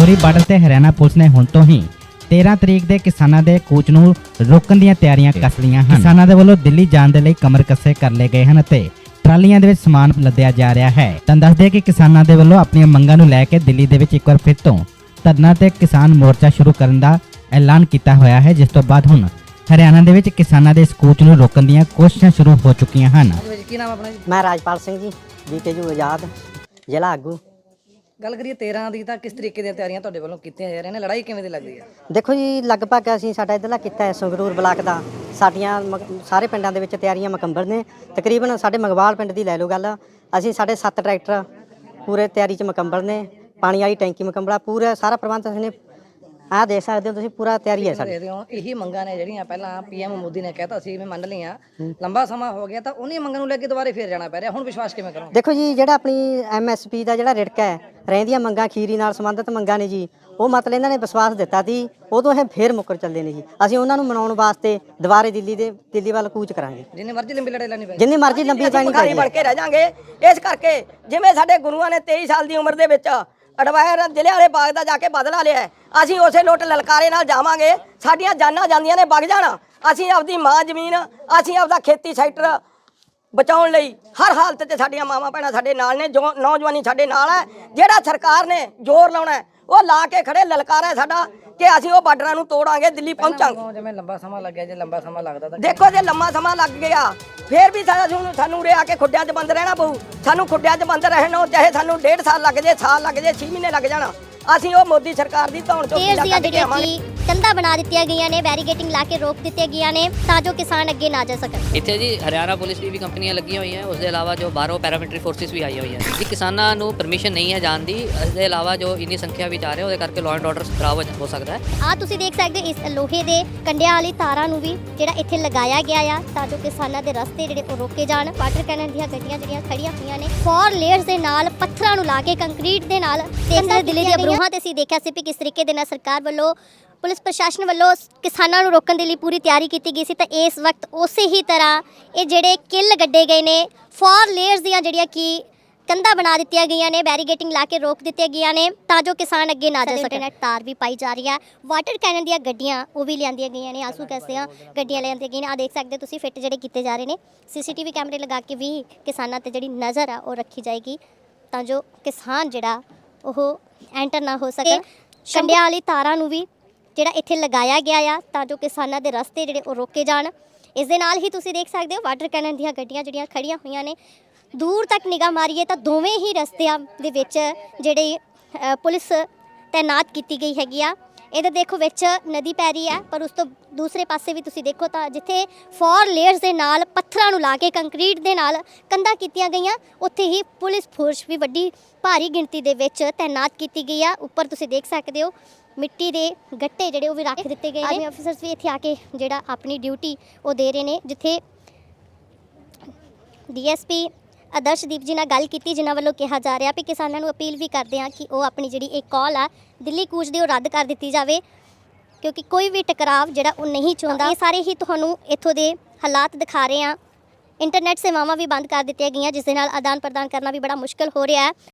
ਨੂਰੀ border ਤੇ Haryana police ਨੇ ਹੁਣ ਤੋਂ ਹੀ 13 ਤਰੀਕ ਦੇ ਕਿਸਾਨਾਂ ਦੇ ਕੂਚ ਨੂੰ ਰੋਕਣ ਦੀਆਂ ਤਿਆਰੀਆਂ ਕੱਸ ਲਈਆਂ ਹਨ। ਕਿਸਾਨਾਂ ਦੇ ਵੱਲੋਂ ਦਿੱਲੀ ਜਾਣ ਦੇ ਲਈ ਕਮਰ ਕੱਸੇ ਕਰ ਲਏ ਗਏ ਹਨ ਅਤੇ ਟਰਾਲੀਆਂ ਦੇ ਵਿੱਚ ਸਮਾਨ ਲੱਦਿਆ ਜਾ ਰਿਹਾ ਹੈ। ਤਾਂ ਦੱਸਦੇ ਕਿ ਕਿਸਾਨਾਂ ਦੇ ਵੱਲੋਂ ਆਪਣੀਆਂ ਮੰਗਾਂ ਨੂੰ ਲੈ ਕੇ ਦਿੱਲੀ ਦੇ ਵਿੱਚ ਇੱਕ ਵਾਰ ਫਿਰ ਤੋਂ ਧਰਨਾ ਤੇ ਕਿਸਾਨ ਮੋਰਚਾ ਸ਼ੁਰੂ ਕਰਨ ਦਾ ਐਲਾਨ ਕੀਤਾ ਹੋਇਆ ਹੈ ਜਿਸ ਤੋਂ ਬਾਅਦ ਹੁਣ ਹਰਿਆਣਾ ਦੇ ਵਿੱਚ ਕਿਸਾਨਾਂ ਦੇ ਇਸ ਕੂਚ ਨੂੰ ਰੋਕਣ ਦੀਆਂ ਕੋਸ਼ਿਸ਼ਾਂ ਸ਼ੁਰੂ ਹੋ ਚੁੱਕੀਆਂ ਹਨ। ਹਾਂਜੀ ਭਾਜੀ ਕੀ ਨਾਮ ਆਪਣਾ ਜੀ? ਮੈਂ ਰਾਜਪਾਲ ਸਿੰਘ ਜੀ ਬੀਕੇਯੂ ਆਜ਼ਾਦ ਜ਼ਿਲ੍ਹਾ ਆਗੂ। ਗੱਲ ਕਰੀਏ 13 ਦੀ ਤਾਂ ਕਿਸ ਤਰੀਕੇ ਦੀਆਂ ਤਿਆਰੀਆਂ ਤੁਹਾਡੇ ਵੱਲੋਂ ਕੀਤੀਆਂ ਜਾ ਰਹੀਆਂ ਨੇ? ਲੜਾਈ ਕਿਵੇਂ ਦੀ ਲੱਗਦੀ ਹੈ? ਦੇਖੋ ਜੀ ਲਗਭਗ ਅਸੀਂ ਸਾਡਾ ਇਧਰਲਾ ਕੀਤਾ ਹੈ ਸੰਗਰੂਰ ਬਲਾਕ ਦਾ। ਸਾਡੀਆਂ ਮਗ- ਸਾਰੇ ਪਿੰਡਾਂ ਦੇ ਵਿੱਚ ਤਿਆਰੀਆਂ ਮੁਕੰਮਲ ਨੇ। ਤਕਰੀਬਨ ਸਾਡੇ ਮਗਵਾਲ ਪਿੰਡ ਦੀ ਲੈ ਲਓ ਗੱਲ। ਅਸੀਂ ਸਾਡੇ 7 ਟਰੈਕਟਰ ਪੂਰੇ ਤਿਆਰੀ 'ਚ ਮੁਕੰਮਲ ਨੇ। ਪਾਣੀ ਵਾਲੀ ਟੈਂਕੀ ਮੁਕੰਮਲ ਆ ਪੂਰਾ ਸਾਰਾ ਪ੍ਰਬੰਧ ਅਸੀਂ ਨੇ ਆਹ ਦੇਖ ਸਕਦੇ ਹੋ ਤੁਸੀਂ ਪੂਰਾ ਤਿਆਰੀ ਹੈ ਸਾਡੀ। ਦੇ ਦਿਓ ਇਹੀ ਮੰਗਾਂ ਨੇ ਜਿਹੜੀਆਂ ਪਹਿਲਾਂ ਪੀਐਮ ਮੋਦੀ ਨੇ ਕਹਿਤਾ ਸੀ ਮੈਂ ਮੰਨ ਲਈਆਂ। ਲੰਬਾ ਸਮਾਂ ਹੋ ਗਿਆ ਤਾਂ ਉਹਨੀ ਮੰਗਾਂ ਨੂੰ ਲੈ ਕੇ ਦੁਬਾਰੇ ਫੇਰ ਜਾਣਾ ਪੈ ਰਿਹਾ। ਹੁਣ ਵਿਸ਼ਵਾਸ ਕਿਵੇਂ ਕਰੋਗੇ? ਦੇਖੋ ਜੀ ਜਿਹੜਾ ਆਪਣੀ ਐਮਐਸਪੀ ਦਾ ਜਿਹੜਾ ਰਿੜਕਾ ਹੈ ਰਹਿੰਦੀਆਂ ਮੰਗਾਂ ਖੀਰੀ ਨਾਲ ਸੰਬੰਧਿਤ ਮੰਗਾਂ ਨੇ ਜੀ। ਉਹ ਮਤਲਬ ਇਹਨਾਂ ਨੇ ਵਿਸ਼ਵਾਸ ਦਿੱਤਾ ਸੀ ਉਦੋਂ ਇਹ ਫੇਰ ਮੁੱਕਰ ਚੱਲਦੇ ਨੇ ਜੀ। ਅਸੀਂ ਉਹਨਾਂ ਨੂੰ ਮਨਾਉਣ ਵਾਸਤੇ ਦੁਬਾਰੇ ਦਿੱਲੀ ਦੇ ਦਿੱਲੀ ਵੱਲ ਕੂਚ ਕਰਾਂਗੇ। ਜਿੰਨੀ ਮਰਜ਼ੀ ਲੰਬੀ ਲੜਾਈ ਲੈਣੀ ਪਏ। ਜਿੰਨੀ ਮਰਜ਼ੀ ਲੰਬੀ ਪੈਣੀ ਚਾਹੀਦੀ ਬਣ ਕੇ ਰਹਿ ਜਾਾਂਗੇ। ਇਸ ਕਰਕੇ ਜਿਵੇਂ ਸਾਡੇ ਗੁਰੂਆਂ ਨੇ 23 ਸਾਲ ਦੀ ਉਮਰ ਦੇ ਵਿੱਚ ਅਡਵਾਇਰ ਜ਼ਿਲ੍ਹੇ ਵਾਲੇ ਬਾਗ ਦਾ ਜਾ ਕੇ ਬਦਲਾ ਲਿਆ ਅਸੀਂ ਉਸੇ ਲੋਟ ਲਲਕਾਰੇ ਨਾਲ ਜਾਵਾਂਗੇ। ਸਾਡੀਆਂ ਜਾਨਾਂ ਜਾਂਦੀਆਂ ਨੇ ਵਗ ਜਾਣਾ। ਅਸੀਂ ਆਪਦੀ ਮਾਂ ਜ਼ਮੀਨ ਅਸੀਂ ਆਪਦਾ ਖੇਤੀ ਸੈਕਟਰ ਬਚਾਉਣ ਲਈ ਹਰ ਹਾਲਤ 'ਚ ਸਾਡੀਆਂ ਮਾਵਾਂ ਭੈਣਾਂ ਸਾਡੇ ਨਾਲ ਨੇ ਜੋ ਨੌਜਵਾਨੀ ਸਾਡੇ ਨਾਲ ਹੈ ਜਿਹੜਾ ਸਰਕਾਰ ਨੇ ਜ਼ੋਰ ਲਾਉਣਾ ਉਹ ਲਾ ਕੇ ਖੜੇ ਲਲਕਾਰਾ ਸਾਡਾ ਕਿ ਅਸੀਂ ਉਹ ਬਾਰਡਰਾਂ ਨੂੰ ਤੋੜਾਂਗੇ ਦਿੱਲੀ ਪਹੁੰਚਾਂਗੇ। ਜਿਵੇਂ ਲੰਬਾ ਸਮਾਂ ਲੱਗਿਆ ਜੇ ਲੰਬਾ ਸਮਾਂ ਲੱਗਦਾ ਤਾਂ ਦੇਖੋ ਜੇ ਲੰਮਾ ਸਮਾਂ ਲੱਗ ਗਿਆ ਫੇਰ ਵੀ ਸਾਡਾ ਸਾਨੂੰ ਸਾਨੂੰ ਉਰੇ ਆ ਕੇ ਖੁੱਡਿਆਂ 'ਚ ਬੰਦ ਰਹਿਣਾ ਪਊ। ਸਾਨੂੰ ਖੁੱਡਿਆਂ 'ਚ ਬੰਦ ਰਹਿਣ ਨੂੰ ਚਾਹੇ ਸਾਨੂੰ ਡੇਢ ਸਾਲ ਲੱਗ ਜੇ ਸਾਲ ਲੱਗ ਜੇ 6 ਮਹੀਨੇ ਲੱਗ ਜਾਣਾ। ਅਸੀਂ ਉਹ ਮੋਦੀ ਸਰਕਾਰ ਦੀ ਧੌਣ ਚੋਂ ਦੀਆਂ ਕੱਢ ਕੇ ਆਵਾਂਗੇ। ਕਿ ਕੰਧਾਂ ਬਣਾ ਦਿੱਤੀਆਂ ਗਈਆਂ ਨੇ ਬੈਰੀਗੇਟਿੰਗ ਲਾ ਕੇ ਰੋਕ ਦਿੱਤੀਆਂ ਗਈਆਂ ਨੇ ਤਾਂ ਜੋ ਕਿਸਾਨ ਅੱਗੇ ਨਾ ਜਾ ਸਕਣ। ਇੱਥੇ ਜੀ ਹਰਿਆਣਾ ਪੁਲਿਸ ਦੀ ਵੀ ਕੰਪਨੀਆਂ ਲੱਗੀਆਂ ਹੋਈਆਂ ਉਸ ਦੇ ਇਲਾਵਾ ਜੋ ਬਾਹਰੋਂ ਪੈਰਾਮਿਲਟਰੀ ਫੋਰਸਿਸ ਵੀ ਆਈਆਂ ਹੋਈਆਂ। ਜੀ ਕਿਸਾਨਾਂ ਨੂੰ ਪਰਮਿਸ਼ਨ ਨਹੀਂ ਹੈ ਜਾਣ ਦੀ ਇਸ ਦੇ ਇਲਾਵਾ ਜੋ ਇੰਨੀ ਸੰਖਿਆ ਵਿੱਚ ਆ ਰਹੇ ਉਹਦੇ ਕਰਕੇ ਲਾਅ ਐਂਡ ਆਰਡਰ ਖਰਾਬ ਹੋ ਜਾ- ਸਕਦਾ ਹੈ। ਆ ਤੁਸੀਂ ਦੇਖ ਸਕਦੇ ਹੋ ਇਸ ਲੋਹੇ ਦੇ ਕੰਡਿਆਂ ਵਾਲੀ ਤਾਰਾਂ ਨੂੰ ਵੀ ਜਿਹੜਾ ਇੱਥੇ ਲਗਾਇਆ ਗਿਆ ਆ ਤਾਂ ਜੋ ਕਿਸਾਨਾਂ ਦੇ ਰਸਤੇ ਜਿਹੜੇ ਉਹ ਰੋਕੇ ਜਾਣ। ਵਾਟਰ ਕੈਨਨ ਦੀਆਂ ਗੱਡੀਆਂ ਜਿਹੜੀਆਂ ਖੜੀਆਂ ਹੋਈਆਂ ਨੇ। ਫੋਰ ਲੇਅਰਸ ਦੇ ਨਾਲ ਪੱਥਰਾਂ ਨੂੰ ਲਾ ਕੇ ਕੰਕਰੀਟ ਦੇ ਨਾਲ ਦੇਖਦੇ ਦਿੱਲੀ ਦੀਆਂ ਬਰੂਹਾਂ ਤੇ ਅਸੀਂ ਦੇਖਿਆ ਸੀ ਵੀ ਕਿਸ ਤਰੀਕੇ ਦੇ ਨਾਲ ਸਰਕਾਰ ਵੱਲੋਂ ਪੁਲਿਸ ਪ੍ਰਸ਼ਾਸਨ ਵੱਲੋਂ ਕਿਸਾਨਾਂ ਨੂੰ ਰੋਕਣ ਦੇ ਲਈ ਪੂਰੀ ਤਿਆਰੀ ਕੀਤੀ ਗਈ ਸੀ। ਤਾਂ ਇਸ ਵਕਤ ਉਸੇ ਹੀ ਤਰ੍ਹਾਂ ਇਹ ਜਿਹੜੇ ਕਿੱਲ ਗੱਡੇ ਗਏ ਨੇ ਫੋਰ ਲੇਅਰਸ ਦੀਆਂ ਜਿਹੜੀਆਂ ਕਿ ਕੰਧਾਂ ਬਣਾ ਦਿੱਤੀਆਂ ਗਈਆਂ ਨੇ ਬੈਰੀਗੇਟਿੰਗ ਲਾ ਕੇ ਰੋਕ ਦਿੱਤੀਆਂ ਗਈਆਂ ਨੇ ਤਾਂ ਜੋ ਕਿਸਾਨ ਅੱਗੇ ਨਾ ਜਾ ਸਕਣ ਇੰਟਰਨੈਟ ਤਾਰ ਵੀ ਪਾਈ ਜਾ ਰਹੀ ਹੈ। ਵਾਟਰ ਕੈਨਨ ਦੀਆਂ ਗੱਡੀਆਂ ਉਹ ਵੀ ਲਿਆਂਦੀਆਂ ਗਈਆਂ ਨੇ ਆਸੂ ਕੈਸੀਆਂ ਗੱਡੀਆਂ ਲਿਆਂਦੀਆਂ ਗਈਆਂ ਨੇ। ਆ ਦੇਖ ਸਕਦੇ ਤੁਸੀਂ ਫਿੱਟ ਜਿਹੜੇ ਕੀਤੇ ਜਾ ਰਹੇ ਨੇ। ਸੀਸੀਟੀਵੀ ਕੈਮਰੇ ਲਗਾ ਕੇ ਵੀ ਕਿਸਾਨਾਂ ਤੇ ਜਿਹੜੀ ਨਜ਼ਰ ਆ ਉਹ ਰੱਖੀ ਜਾਏਗੀ ਤਾਂ ਜੋ ਕਿਸਾਨ ਜਿਹੜਾ ਉਹ ਐਂਟਰ ਨਾ ਹੋ ਸਕੇ। ਕੰਡਿਆਂ ਵਾਲੀ ਤਾਰਾਂ ਨੂੰ ਵੀ ਜਿਹੜਾ ਇੱਥੇ ਲਗਾਇਆ ਗਿਆ ਆ ਤਾਂ ਜੋ ਕਿਸਾਨਾਂ ਦੇ ਰਸਤੇ ਜਿਹੜੇ ਉਹ ਰੋਕੇ ਜਾਣ। ਇਸ ਦੇ ਨਾਲ ਹੀ ਤੁਸੀਂ ਦੇਖ ਸਕਦੇ ਹੋ ਵਾਟਰ ਕੈਨਨ ਦੀਆਂ ਗੱਡੀਆਂ ਜਿਹੜੀਆਂ ਖੜੀਆਂ ਹੋਈਆਂ ਨੇ। ਦੂਰ ਤੱਕ ਨਿਗਾਹ ਮਾਰੀਏ ਤਾਂ ਦੋਵੇਂ ਹੀ ਰਸਤਿਆਂ ਦੇ ਵਿੱਚ ਜਿਹੜੇ ਪੁਲਿਸ ਤਾਇਨਾਤ ਕੀਤੀ ਗਈ ਹੈਗੀ ਆ। ਇਹਦੇ ਦੇਖੋ ਵਿੱਚ ਨਦੀ ਪੈ ਰਹੀ ਹੈ, ਪਰ ਉਸ ਤੋਂ ਦੂਸਰੇ ਪਾਸੇ ਵੀ ਤੁਸੀਂ ਦੇਖੋ ਤਾਂ ਜਿੱਥੇ ਫੋਰ ਲੇਅਰਸ ਦੇ ਨਾਲ ਪੱਥਰਾਂ ਨੂੰ ਲਾ ਕੇ ਕੰਕਰੀਟ ਦੇ ਨਾਲ ਕੰਧਾਂ ਕੀਤੀਆਂ ਗਈਆਂ, ਉੱਥੇ ਹੀ ਪੁਲਿਸ ਫੋਰਸ ਵੀ ਵੱਡੀ ਭਾਰੀ ਗਿਣਤੀ ਦੇ ਵਿੱਚ ਤਾਇਨਾਤ ਕੀਤੀ ਗਈ ਆ। ਉੱਪਰ ਤੁਸੀਂ ਦੇਖ ਸਕਦੇ ਹੋ, ਮਿੱਟੀ ਦੇ ਗੱਟੇ ਜਿਹੜੇ ਉਹ ਵੀ ਰੱਖ ਦਿੱਤੇ ਗਏ ਨੇ। ਆਰਮੀ ਅਫਸਰਸ ਵੀ ਇੱਥੇ ਆ ਕੇ ਜਿਹੜਾ ਆਪਣੀ ਡਿਊਟੀ ਉਹ ਦੇ ਰਹੇ ਨੇ, ਜਿੱਥੇ ਡੀਐਸਪੀ ਆਦਰਸ਼ਦੀਪ ਜੀ ਨਾਲ ਗੱਲ ਕੀਤੀ, ਜਿਨ੍ਹਾਂ ਵੱਲੋਂ ਕਿਹਾ ਜਾ ਰਿਹਾ ਵੀ ਕਿਸਾਨਾਂ ਨੂੰ ਅਪੀਲ ਵੀ ਕਰਦੇ ਆ ਕਿ ਉਹ ਆਪਣੀ ਜਿਹੜੀ ਇਹ ਕਾਲ ਆ, ਦਿੱਲੀ ਕੂਚ ਦੀ ਉਹ ਰੱਦ ਕਰ ਦਿੱਤੀ ਜਾਵੇ। ਕਿਉਂਕਿ ਕੋਈ ਵੀ ਟਕਰਾਵ ਜਿਹੜਾ ਉਹ ਨਹੀਂ ਚਾਹੁੰਦਾ। ਇਹ ਸਾਰੇ ਹੀ ਤੁਹਾਨੂੰ ਇੱਥੋਂ ਦੇ ਹਾਲਾਤ ਦਿਖਾ ਰਹੇ ਆ ਇੰਟਰਨੈਟ ਸੇਵਾਵਾਂ ਵੀ ਬੰਦ ਕਰ ਦਿੱਤੀਆਂ ਗਈਆਂ, ਜਿਸ ਦੇ ਨਾਲ ਆਦਾਨ ਪ੍ਰਦਾਨ ਕਰਨਾ ਵੀ ਬੜਾ ਮੁਸ਼ਕਲ ਹੋ ਰਿਹਾ ਹੈ।